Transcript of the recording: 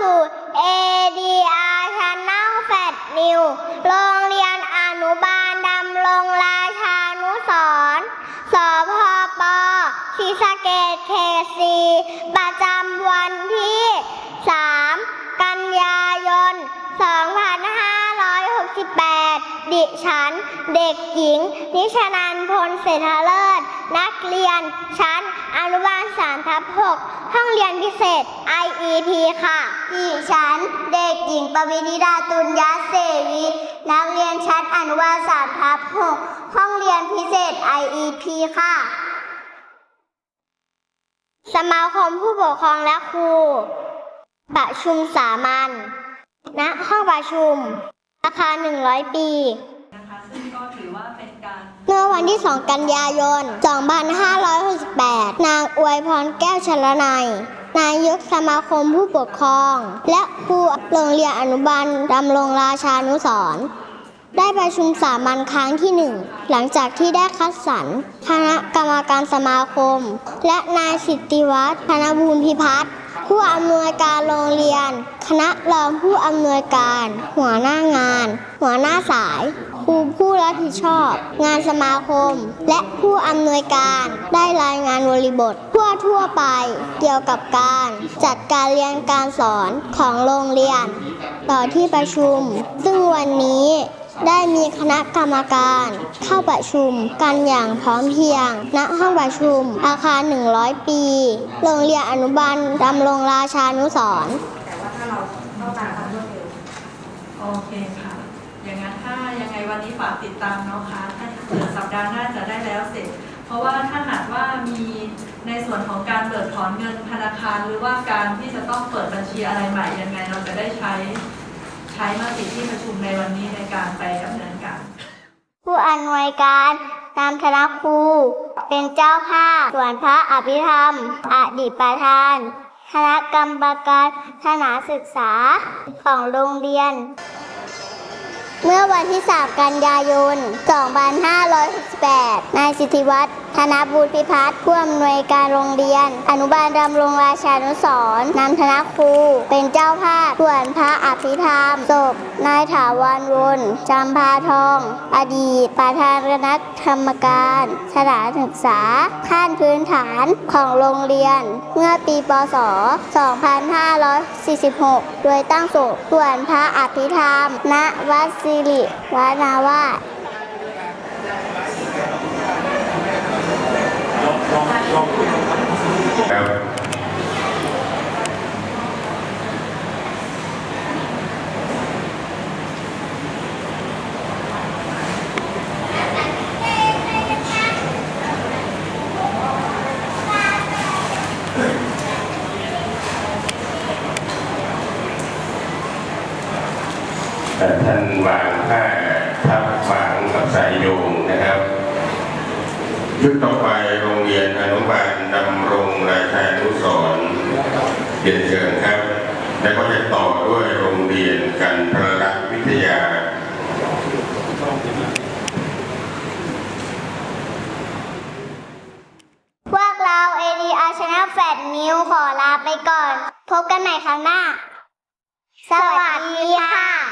สู่ ADR Channel Fat New โรงเรียนอนุบาลดำรงราชานุสรสพปศรี ดิฉัน เด็กหญิง นิชนันพลเศรษฐเลิศ นักเรียน ชั้น อนุบาล3ทับ6ห้องเรียนพิเศษ IEP ค่ะ ดิฉัน เด็กหญิงปวินิดาตุลยเสวี นักเรียนชั้นอนุบาล3ทับ6ห้องเรียนพิเศษ IEP ค่ะ สมาคมผู้ปกครองและครู ประชุมสามัญณห้องประชุมราคา100 ปี ก็ถือว่าเป็นการเมื่อวันที่ 2 กันยายน 2568 นางอวยพรแก้วชลนัย นายกสมาคมผู้ปกครอง และครูโรงเรียนอนุบาลดำรงราชานุสรณ์ได้ประชุมสามัญครั้งที่หนึ่งหลังจากที่ได้คัดสรรคณะกรรมการสมาคม และนายสิทธิวัฒน์ธนบูรพิพัฒน์ ผู้อำนวยการโรงเรียน คณะรองผู้อำนวยการ หัวหน้างาน หัวหน้าสาย ครูผู้รับผิดชอบ งานสมาคม และผู้อำนวยการได้รายงานบริบท ทั่วทั่วไป เกี่ยวกับการ จัดการเรียนการสอนของโรงเรียน ต่อที่ประชุม ซึ่งวันนี้ ได้มีคณะกรรมการเข้าประชุมกันอย่างพร้อมเพรียง ณ ห้องประชุม อาคาร 100 ปี โรงเรียนอนุบาลดำรงราชานุสรณ์แต่ว่าถ้าเราต้องการความรวดเร็วโอเคค่ะ อย่างนั้นถ้ายังไงวันนี้ฝากติดตามเนาะคะถ้าเกิดสัปดาห์หน้าจะได้แล้วเสร็จ เพราะว่าถ้าหากว่ามีในส่วนของการเบิกถอนเงินธนาคาร หรือว่าการที่จะต้องเปิดบัญชีอะไรใหม่ยังไงเราจะได้ใช้ ช้มติที่ประชุมในวันนี้ในการไปดำเนินการ ผู้อำนวยการนามธนครู เป็นเจ้าภาพส่วนพระอภิธรรม อดีตประธาน คณะกรรมการศาสนาศึกษาของโรงเรียน เมื่อวันที่ 3 กันยายน 2568 นายสิทธิวัฒน์ธนบูรพิพัฒน์ผู้อำนวยการโรงเรียน อนุบาลดำรงราชานุสรณ์นำธนครู เป็นเจ้าภาพส่วนพระอภิธรรมศพนายถาวรวนจำพาทอง อดีตประธานคณะกรรมการสถานศึกษาขั้นพื้นฐานของโรงเรียน เมื่อปีพศ 2546 โดยตั้งศพส่วนพระอภิธรรม ณวัดสิริวานาวาส ครับท่านวางผ้าทับวางกับสายโยงนะครับ ชุดต่อไปโรงเรียนอนุบาลดำรงราชานุสรณ์เรียนเชิญครับ แล้วก็จะต่อด้วยโรงเรียนกันทรลักวิทยาพวกเรา ADR Channel Fat New ขอลาไปก่อน พบกันใหม่ครั้งหน้า สวัสดีค่ะ